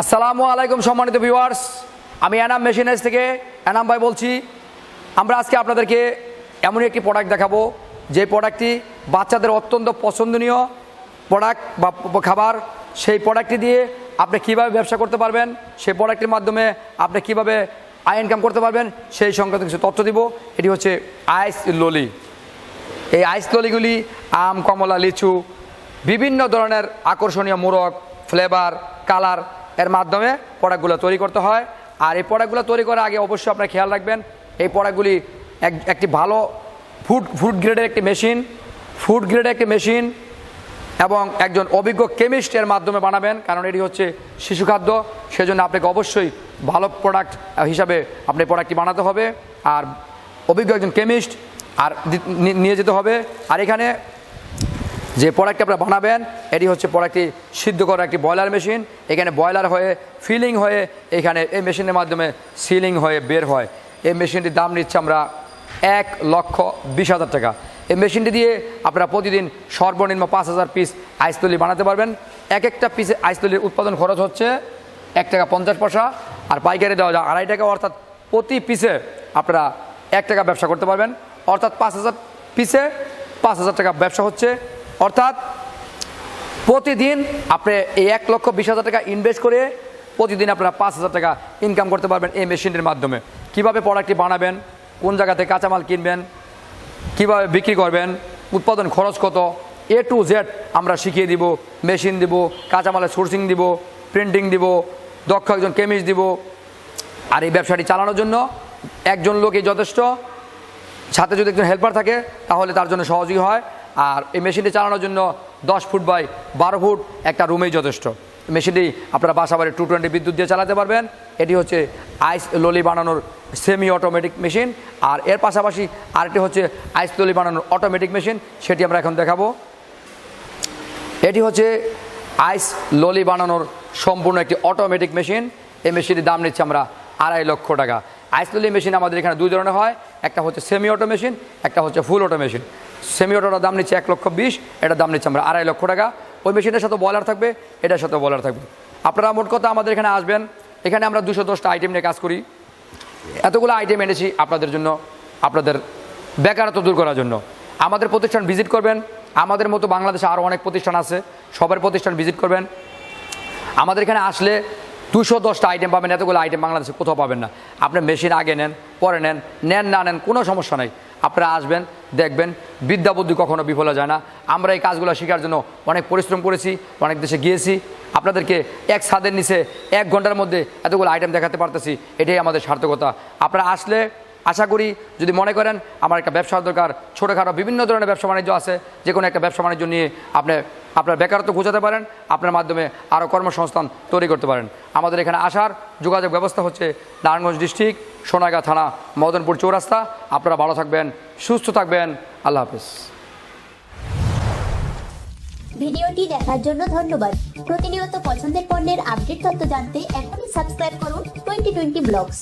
আসসালামু আলাইকুম, সম্মানিত ভিউয়ার্স আমি এনাম মেশিনারিজ থেকে এনাম ভাই বলছি, আমরা আজকে আপনাদেরকে এমন একটি প্রোডাক্ট দেখাবো, যে প্রোডাক্টটি বাচ্চাদের অত্যন্ত পছন্দনীয় প্রোডাক্ট বা খাবার। সেই প্রোডাক্টটি দিয়ে আপনি কীভাবে ব্যবসা করতে পারবেন, সেই প্রোডাক্টের মাধ্যমে আপনি কীভাবে আয় ইনকাম করতে পারবেন, সেই সংক্রান্ত কিছু তথ্য দিব। এটি হচ্ছে আইস ললি। এই আইস ললিগুলি আম, কমলা, লিচু, বিভিন্ন ধরনের আকর্ষণীয় মোরগ ফ্লেভার কালার এর মাধ্যমে প্রোডাক্টগুলো তৈরি করতে হয়। আর এই প্রোডাক্টগুলো তৈরি করার আগে অবশ্যই আপনারা খেয়াল রাখবেন, এই প্রোডাক্টগুলি এক- একটি ভালো ফুড ফুড গ্রেডের একটি মেশিন ফুড গ্রেডের একটি মেশিন এবং একজন অভিজ্ঞ কেমিস্টের মাধ্যমে বানাবেন, কারণ এটি হচ্ছে শিশু খাদ্য। সেজন্য আপনাকে অবশ্যই ভালো প্রোডাক্ট হিসাবে আপনি প্রোডাক্টটি বানাতে হবে। আর অভিজ্ঞ একজন কেমিস্ট আর নিয়ে যেতে হবে। আর এখানে যে প্রোডাক্টটি আপনারা বানাবেন, এটি হচ্ছে প্রোডাক্টটি সিদ্ধ করা একটি বয়লার মেশিন এখানে বয়লার হয়ে ফিলিং হয়ে এখানে এই মেশিনের মাধ্যমে সিলিং হয়ে বের হয়। এই মেশিনটির দাম নিচ্ছে আমরা এক লক্ষ বিশ হাজার টাকা। এই মেশিনটি দিয়ে আপনারা প্রতিদিন সর্বনিম্ন পাঁচ হাজার পিস আইসতলি বানাতে পারবেন। এক একটা পিসে আইসতলির উৎপাদন খরচ হচ্ছে এক টাকা পঞ্চাশ পয়সা, আর পাইকারি দেওয়া যায় আড়াই টাকা। অর্থাৎ প্রতি পিসে আপনারা এক টাকা ব্যবসা করতে পারবেন। অর্থাৎ পাঁচ হাজার পিসে পাঁচ হাজার টাকা ব্যবসা হচ্ছে। অর্থাৎ প্রতিদিন আপনি এই এক লক্ষ বিশ হাজার টাকা ইনভেস্ট করে প্রতিদিন আপনারা পাঁচ হাজার টাকা ইনকাম করতে পারবেন এই মেশিনটির মাধ্যমে। কীভাবে প্রোডাক্টটি বানাবেন, কোন জায়গাতে কাঁচামাল কিনবেন, কীভাবে বিক্রি করবেন, উৎপাদন খরচ কত এ টু জেড আমরা শিখিয়ে দিব মেশিন দিব, কাঁচামালের সোর্সিং দিব প্রিন্টিং দিব, দক্ষ একজন কেমিস্ট দিব। আর এই ব্যবসাটি চালানোর জন্য একজন লোকই যথেষ্ট। সাথে যদি একজন হেল্পার থাকে, তাহলে তার জন্য সহজই হয়। আর এই মেশিনটি চালানোর জন্য দশ ফুট বাই বারো ফুট একটা রুমেই যথেষ্ট। মেশিনটি আপনারা বাসা বাড়ি টু টোয়েন্টি বিদ্যুৎ দিয়ে চালাতে পারবেন। এটি হচ্ছে আইস ললি বানানোর সেমি অটোমেটিক মেশিন আর এর পাশাপাশি আরেকটি হচ্ছে আইস ললি বানানোর অটোমেটিক মেশিন সেটি আমরা এখন দেখাবো। এটি হচ্ছে আইস ললি বানানোর সম্পূর্ণ একটি অটোমেটিক মেশিন এই মেশিনের দাম নিচ্ছে আমরা আড়াই লক্ষ টাকা। আইস ললি মেশিন আমাদের এখানে দুই ধরনের হয়। একটা হচ্ছে সেমি অটো মেশিন একটা হচ্ছে ফুল অটো মেশিন সেমি অটোটার দাম নিচ্ছে এক লক্ষ বিশ, এটার দাম নিচ্ছে আমরা আড়াই লক্ষ টাকা। ওই মেশিনের সাথে বলার থাকবে, এটার সাথে বলার থাকবে। আপনারা মোট কথা আমাদের এখানে আসবেন, এখানে আমরা দুশো দশটা আইটেম নিয়ে কাজ করি। এতগুলো আইটেম এনেছি আপনাদের জন্য, আপনাদের বেকারত্ব দূর করার জন্য। আমাদের প্রতিষ্ঠান ভিজিট করবেন, আমাদের মতো বাংলাদেশে আরও অনেক প্রতিষ্ঠান আছে, সবার প্রতিষ্ঠান ভিজিট করবেন। আমাদের এখানে আসলে দুশো দশটা আইটেম পাবেন, এতগুলো আইটেম বাংলাদেশে কোথাও পাবেন না। আপনি মেশিন আগে নেন, পরে নেন নেন না নেন, কোনো সমস্যা নাই। আপনারা আসবেন, দেখবেন, বিদ্যা বুদ্ধি কখনো বিফলে যায় না। আমরা এই কাজগুলো শেখার জন্য অনেক পরিশ্রম করেছি, অনেক দেশে গিয়েছি। আপনাদেরকে এক ছাদের নিচে এক ঘণ্টার মধ্যে এতগুলো আইটেম দেখাতে পারতেছি, এটাই আমাদের সার্থকতা। আপনারা আসলে আশা করি যদি মনে করেন আমার একটা ব্যবসার দরকার, ছোটোখাটো বিভিন্ন ধরনের ব্যবসা বাণিজ্য আছে যে কোনো একটা ব্যবসা বাণিজ্য নিয়ে আপনি, আপনার বেকারত্ব বোঝাতে পারেন, আপনার মাধ্যমে আরও কর্মসংস্থান তৈরি করতে পারেন। আমাদের এখানে আসার যোগাযোগ ব্যবস্থা হচ্ছে নারায়ণগঞ্জ ডিস্ট্রিক্ট সোনাগা থানা, মদনপুর চৌরাস্তা। আপনারা ভালো থাকবেন, সুস্থ থাকবেন, আল্লাহ হাফিজ। ভিডিওটি দেখার জন্য ধন্যবাদ। প্রতিনিয়ত পছন্দের পণ্যের আপডেট তথ্য জানতে এখনই সাবস্ক্রাইব করুন টোয়েন্টি টোয়েন্টি ব্লগস।